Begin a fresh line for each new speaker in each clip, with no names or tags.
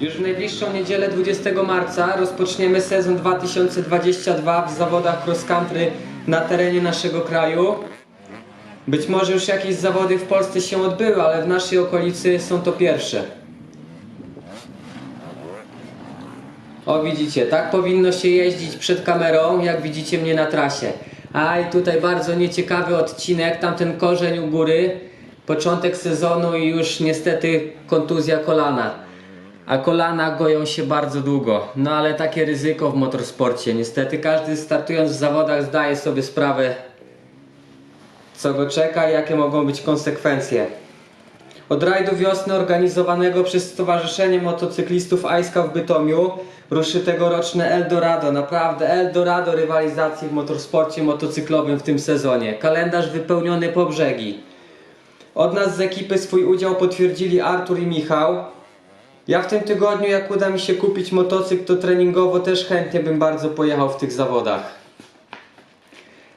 Już w najbliższą niedzielę 20 marca rozpoczniemy sezon 2022 w zawodach cross country na terenie naszego kraju. Być może już jakieś zawody w Polsce się odbyły, ale w naszej okolicy są to pierwsze. O widzicie, tak powinno się jeździć przed kamerą, jak widzicie mnie na trasie. A i tutaj bardzo nieciekawy odcinek, tamten korzeń u góry, początek sezonu i już niestety kontuzja kolana. A kolana goją się bardzo długo. No ale takie ryzyko w motorsporcie. Niestety każdy startując w zawodach zdaje sobie sprawę, co go czeka i jakie mogą być konsekwencje. Od rajdu wiosny organizowanego przez Stowarzyszenie Motocyklistów Ajska w Bytomiu ruszy tegoroczne Eldorado. Naprawdę Eldorado rywalizacji w motorsporcie motocyklowym w tym sezonie. Kalendarz wypełniony po brzegi. Od nas z ekipy swój udział potwierdzili Artur i Michał. Ja w tym tygodniu, jak uda mi się kupić motocykl, to treningowo też chętnie bym bardzo pojechał w tych zawodach.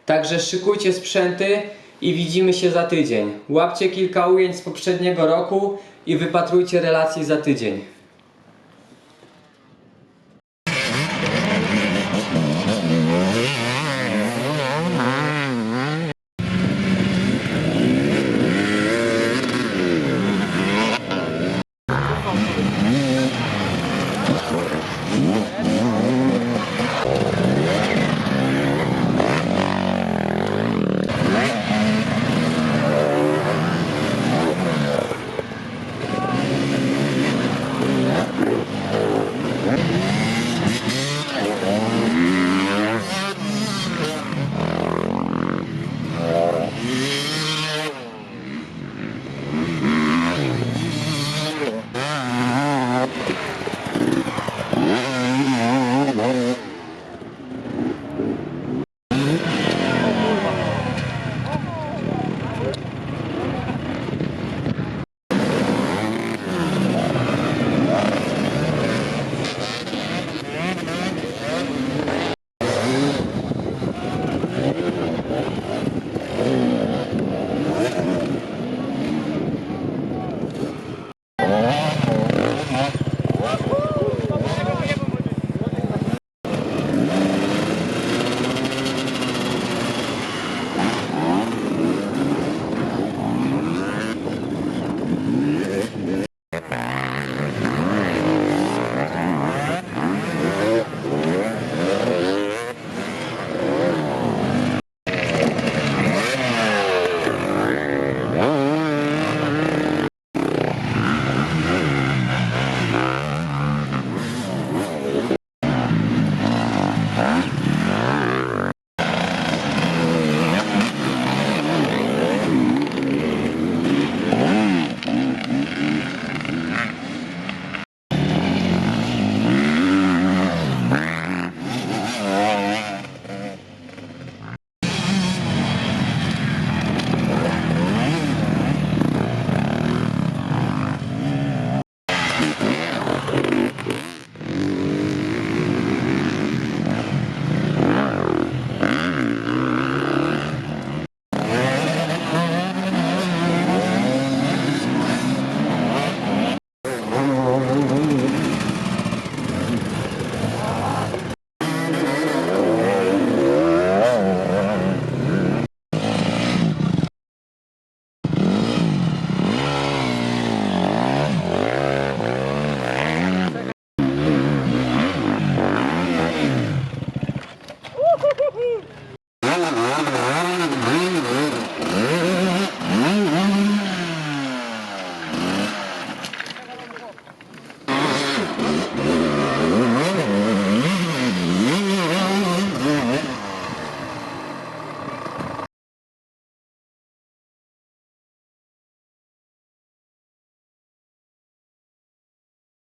Także szykujcie sprzęty i widzimy się za tydzień. Łapcie kilka ujęć z poprzedniego roku i wypatrujcie relacji za tydzień. Yeah.